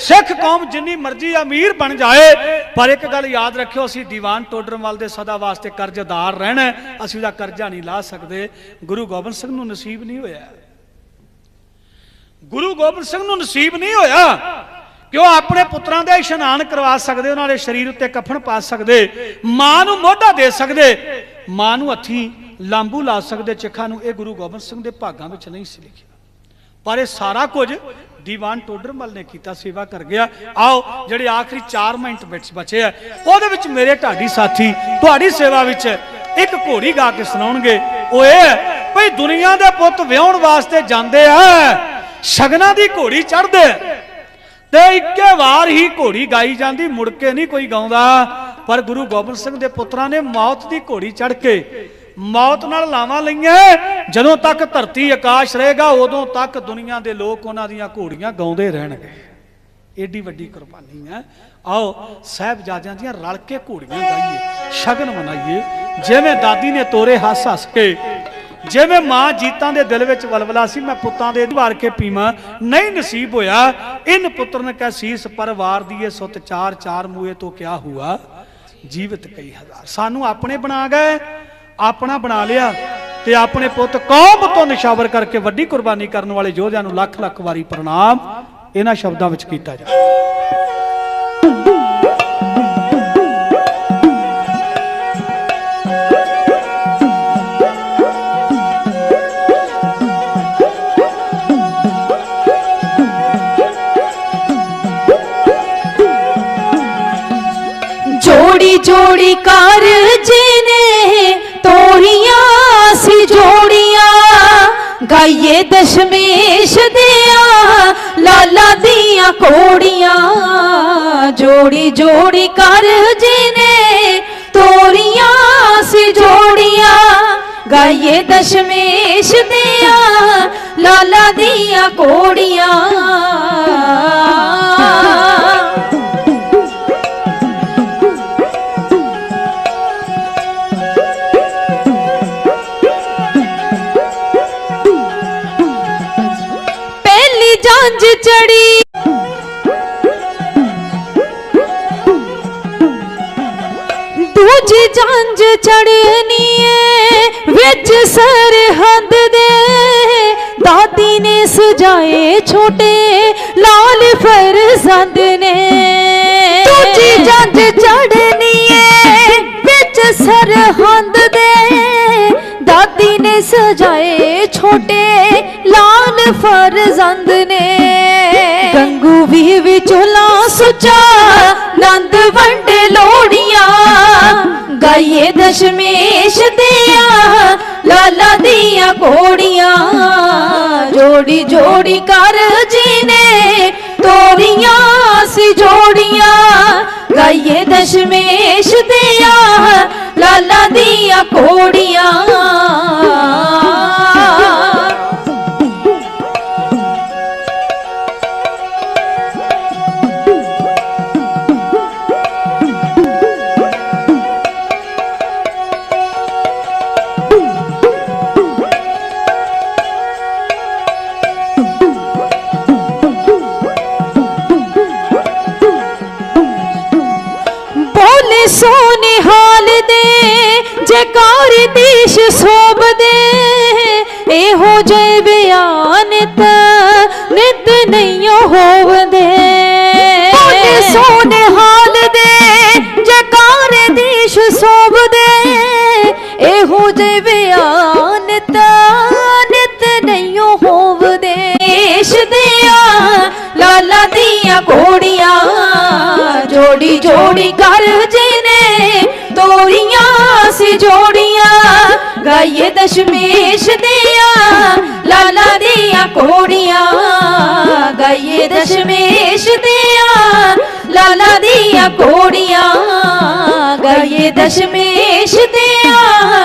ਸਿੱਖ ਕੌਮ ਜਿੰਨੀ ਮਰਜ਼ੀ ਅਮੀਰ ਬਣ ਜਾਏ, ਪਰ ਇੱਕ ਗੱਲ ਯਾਦ ਰੱਖਿਓ, ਅਸੀਂ ਦੀਵਾਨ ਟੋਡਰਮਲ ਦੇ ਸਦਾ ਵਾਸਤੇ ਕਰਜ਼ਦਾਰ ਰਹਿਣਾ ਅਸੀਂ ਉਹਦਾ ਕਰਜ਼ਾ ਨਹੀਂ ਲਾ ਸਕਦੇ। ਗੁਰੂ ਗੋਬਿੰਦ ਸਿੰਘ ਨੂੰ ਨਸੀਬ ਨਹੀਂ ਹੋਇਆ। ਗੁਰੂ ਗੋਬਿੰਦ ਸਿੰਘ ਨੂੰ ਨਸੀਬ ਨਹੀਂ ਹੋਇਆ ਕਿ ਉਹ ਆਪਣੇ ਪੁੱਤਰਾਂ ਦੇ ਇਸ਼ਨਾਨ ਕਰਵਾ ਸਕਦੇ, ਉਹਨਾਂ ਦੇ ਸਰੀਰ ਉੱਤੇ ਕਫਨ ਪਾ ਸਕਦੇ, ਮਾਂ ਨੂੰ ਮੋਢਾ ਦੇ ਸਕਦੇ, ਮਾਂ ਨੂੰ ਹੱਥੀ ਲਾਂਬੂ ਲਾ ਸਕਦੇ, ਚਿਖਾ ਨੂੰ। ਇਹ ਗੁਰੂ ਗੋਬਿੰਦ ਸਿੰਘ ਦੇ ਭਾਗਾਂ ਵਿੱਚ ਨਹੀਂ ਸੀ ਲਿਖਿਆ ਪਰ ਇਹ ਸਾਰਾ ਕੁਝ ਦੀਵਾਨ ਟੋਡਰਮਲ ਨੇ ਕੀਤਾ, ਸੇਵਾ ਕਰ ਗਿਆ। ਆਓ, ਜਿਹੜੇ ਆਖਰੀ 4 ਮਿੰਟ ਵਿੱਚ ਬਚੇ ਆ, ਉਹਦੇ ਵਿੱਚ ਮੇਰੇ ਢਾਡੀ ਸਾਥੀ, ਤੁਹਾਡੀ ਸੇਵਾ ਵਿੱਚ ਇੱਕ ਘੋੜੀ ਗਾ ਕੇ ਸੁਣਾਉਣਗੇ। ਉਹ ਇਹ ਭਈ ਦੁਨੀਆ ਦੇ ਪੁੱਤ ਵਿਆਹਣ ਵਾਸਤੇ ਜਾਂਦੇ ਆ, ਸ਼ਗਨਾਂ ਦੀ ਘੋੜੀ ਚੜਦੇ ਤੇ ਇੱਕੇ ਵਾਰ ਹੀ ਘੋੜੀ ਗਾਈ ਜਾਂਦੀ, ਮੁੜ ਕੇ ਨਹੀਂ ਕੋਈ ਗਾਉਂਦਾ। ਪਰ ਗੁਰੂ ਗੋਬਿੰਦ ਸਿੰਘ ਦੇ ਪੁੱਤਰਾਂ ਨੇ ਮੌਤ ਦੀ ਘੋੜੀ ਚੜ ਕੇ ਮੌਤ ਨਾਲ ਲਾਵਾਂ ਲਈਆਂ। ਜਦੋਂ ਤੱਕ ਧਰਤੀ ਆਕਾਸ਼ ਰਹੇਗਾ, ਉਦੋਂ ਤੱਕ ਦੁਨੀਆ ਦੇ ਲੋਕ ਉਹਨਾਂ ਦੀਆਂ ਘੋੜੀਆਂ ਗਾਉਂਦੇ ਰਹਿਣਗੇ। ਏਡੀ ਵੱਡੀ ਕੁਰਬਾਨੀ ਹੈ। ਆਓ, ਸਾਹਿਬਜ਼ਾਦਿਆਂ ਦੀਆਂ ਰਲ ਕੇ ਘੋੜੀਆਂ ਗਾਈਏ, ਸ਼ਗਨ ਮਨਾਈਏ। ਜਿਵੇਂ ਦਾਦੀ ਨੇ ਤੋਰੇ ਹੱਸ ਹੱਸ ਕੇ, ਜਿਵੇਂ ਮਾਂ ਜੀਤਾਂ ਦੇ ਦਿਲ ਵਿੱਚ ਵਲਵਲਾ ਸੀ, ਮੈਂ ਪੁੱਤਾਂ ਦੇ ਵਾਰ ਕੇ ਪੀਵਾਂ। ਨਹੀਂ ਨਸੀਬ ਹੋਇਆ, ਇਨ ਪੁੱਤਰਨ ਕੈ ਸੀਸ ਪਰਵਾਰ ਦੀਏ, ਸੁਤ ਚਾਰ ਚਾਰ ਮੂਏ ਤੋਂ ਕਿਆ ਹੁਆ? ਜੀਵਤ ਕਈ ਹਜ਼ਾਰ। ਸਾਨੂੰ ਆਪਣੇ ਬਣਾ ਗਏ। ਆਪਣਾ ਬਣਾ ਲਿਆ ਤੇ ਆਪਣੇ ਪੁੱਤ ਕੌਮ ਤੋਂ ਨਿਸ਼ਾਵਰ ਕਰਕੇ ਵੱਡੀ ਕੁਰਬਾਨੀ ਕਰਨ ਵਾਲੇ ਯੋਧਿਆਂ ਨੂੰ ਲੱਖ ਲੱਖ ਵਾਰੀ ਪ੍ਰਣਾਮ। ਇਹਨਾਂ ਸ਼ਬਦਾਂ ਵਿੱਚ ਕੀਤਾ ਜਾ ਜੋੜੀ ਜੋੜੀ ਕਰ ਜਿਨੇ ਤੋਰੀਆਂ ਸੀ ਜੋੜੀਆਂ, ਗਾਈਏ ਦਸ਼ਮੇਸ਼ ਦਿਆਂ, ਲਾਲਾ ਦੀਆਂ ਕੋੜੀਆਂ ਜੋੜੀ ਜੋੜੀ ਕਰ ਜਿਨੇ ਤੋਰੀਆਂ ਸੀ ਜੋੜੀਆਂ, ਗਾਈਏ ਦਸ਼ਮੇਸ਼ ਦਿਆਂ, ਲਾਲਾ ਦੀਆਂ ਕੋੜੀਆਂ ਜੰਜ ਚੜੀ। ਦੂਜੀ ਜੰਜ ਚੜਨੀ ਏ, ਵਿੱਚ ਸਰਹੰਦ ਦੇ। ਦਾਦੀ ਨੇ ਸਜਾਏ ਛੋਟੇ ਲਾਲ ਫਰਜ਼ੰਦ ਨੇ। ਫਰਜ਼ੰਦ ਨੇ। ਗੰਗੂ ਵੀ ਵਿਚੋਲਾ ਸੁਚਾ, ਨੰਦ ਵੰਡ ਲੋੜੀਆਂ ਗਾਈਏ ਦਸ਼ਮੇਸ਼ ਦਿਆਂ, ਲਾਲਾ ਦੀਆਂ ਕੋੜੀਆਂ ਜੋੜੀ ਜੋੜੀ ਕਰ ਜੀਨੇ ਤੋਰੀਆਂ ਸੀ ਜੋੜੀਆਂ। ਗਾਈਏ ਦਸ਼ਮੇਸ਼ ਦਿਆਂ, ਲਾਲਾ ਦੀਆਂ ਕੋੜੀਆਂ ਸੋਨੇ ਹਾਲ ਦੇ ਜੈਕਾਰ ਦੀਸ਼ ਸੋਭ ਦੇ ਇਹੋ ਜੇ ਬਿਆਨਤ ਨਿਤ ਨਹੀਂ ਹੋਵਦੇ। ਸੋਨੇ ਹਾਲ ਦੇ ਜੈਕਾਰ ਦੀਸ਼ ਸੋਭ ਦੇ ਇਹੋ ਜੇ ਬਿਆਨਤ ਨਿਤ ਨਹੀਂ ਹੋਵਦੇ। ਦੇਸ਼ ਦਿਆਂ ਲਾਲਾ ਦੀਆਂ ਕੋੜੀਆਂ ਜੋੜੀ ਜੋੜੀ ਕਰ ਜਿਨੇ ਤੋਰੀਆਂ ਜੋੜੀਆਂ, ਗਾਈਏ ਦਸ਼ਮੇਸ਼ ਦਿਆਂ, ਲਾਲਾ ਦੀਆਂ ਕੋੜੀਆਂ ਗਾਈਏ ਦਸ਼ਮੇਸ਼ ਦਿਆਂ, ਲਾਲਾ ਦੀਆਂ ਕੋੜੀਆਂ ਗਾਈਏ ਦਸ਼ਮੇਸ਼ ਦਿਆਂ